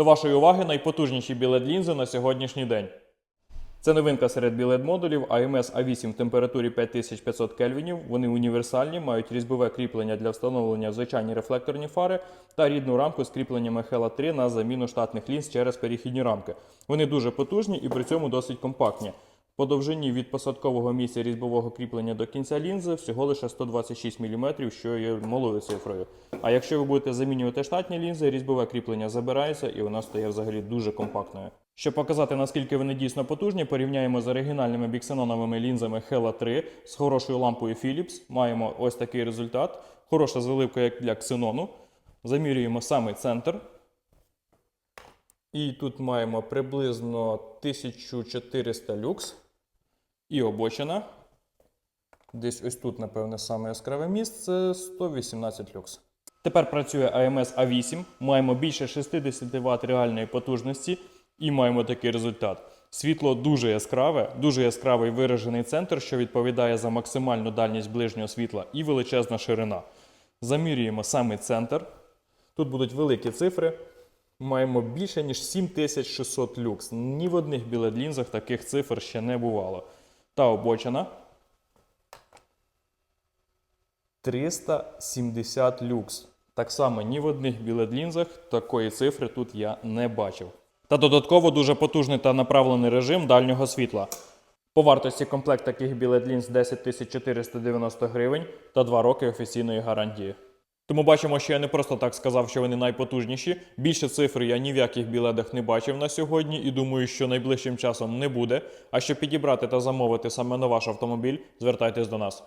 До вашої уваги найпотужніші білет лінзи на сьогоднішній день. Це новинка серед білет модулів AMS A8 в температурі 5500 кельвінів. Вони універсальні, мають різьбове кріплення для встановлення в звичайні рефлекторні фари та рідну рамку з кріпленнями Hella 3 на заміну штатних лінз через перехідні рамки. Вони дуже потужні і при цьому досить компактні. По довжині від посадкового місця різьбового кріплення до кінця лінзи всього лише 126 мм, що є малою цифрою. А якщо ви будете замінювати штатні лінзи, різьбове кріплення забирається і вона стає взагалі дуже компактною. Щоб показати наскільки вони дійсно потужні, порівняємо з оригінальними біксеноновими лінзами Hella 3 з хорошою лампою Philips. Маємо ось такий результат. Хороша заливка як для ксенону. Замірюємо самий центр. І тут маємо приблизно 1400 люкс. І обочина. Десь ось тут, напевне, саме яскраве місце 118 люкс. Тепер працює AMS A8. Маємо більше 60 Вт реальної потужності і маємо такий результат. Світло дуже яскраве, дуже яскравий виражений центр, що відповідає за максимальну дальність ближнього світла і величезна ширина. Замірюємо саме центр. Тут будуть великі цифри. Маємо більше ніж 7600 люкс. Ні в одних білет-лінзах таких цифр ще не бувало. Та обочина 370 люкс. Так само ні в одних білет-лінзах такої цифри тут я не бачив. Та додатково дуже потужний та направлений режим дальнього світла. По вартості комплект таких білет-лінз 10 490 гривень та 2 роки офіційної гарантії. Тому бачимо, що я не просто так сказав, що вони найпотужніші. Більше цифр я ні в яких біледах не бачив на сьогодні і думаю, що найближчим часом не буде. А щоб підібрати та замовити саме на ваш автомобіль, звертайтесь до нас.